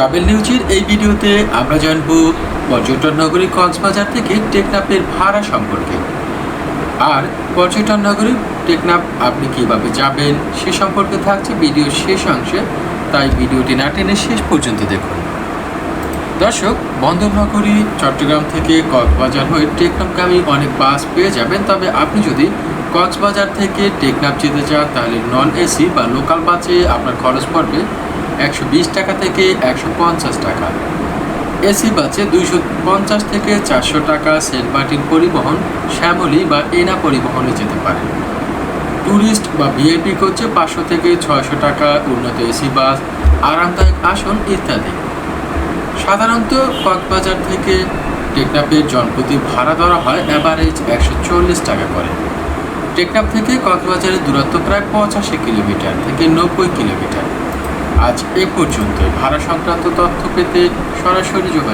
Travel নিউজের এই ভিডিওতে আমরা জানব পর্যটন নগরী কক্সবাজার থেকে টেকনাফের ভাড়া সম্পর্কে। আর পর্যটন নগরী টেকনাফ আপনি কীভাবে যাবেন সে সম্পর্কে থাকছে ভিডিওর শেষ অংশে। তাই ভিডিওটি না টেনে শেষ পর্যন্ত দেখুন। দর্শক, বন্দরনগরী, চট্টগ্রাম থেকে কক্সবাজার হয়ে টেকনাফগামী অনেক বাস পেয়ে যাবেন। তবে আপনি যদি কক্সবাজার থেকে টেকনাফ যেতে চান, তাহলে নন এসি বা লোকাল বাসে আপনার খরচ পড়বে একশো বিশ টাকা থেকে একশো পঞ্চাশ টাকা। এসি বাসে দুইশো পঞ্চাশ থেকে চারশো টাকা সেন্ট মার্টিন পরিবহন, শ্যামলী বা এনা পরিবহনে যেতে পারে। ট্যুরিস্ট বা ভিআইপি কোচে পাঁচশো থেকে ছয়শো টাকা উন্নত এসি বাস, আরামদায়ক আসন ইত্যাদি। সাধারণত কক্সবাজার থেকে টেকনাফের জনপ্রতি ভাড়া ধরা হয় অ্যাভারেজ একশো চল্লিশ টাকা করে। টেকনাফ থেকে কক্সবাজারের দূরত্ব প্রায় পঁচাশি কিলোমিটার থেকে নব্বই কিলোমিটার। আজ এ পর্যন্ত। ভাড়া সংক্রান্ত তথ্য পেতে সরাসরি যোগাযোগ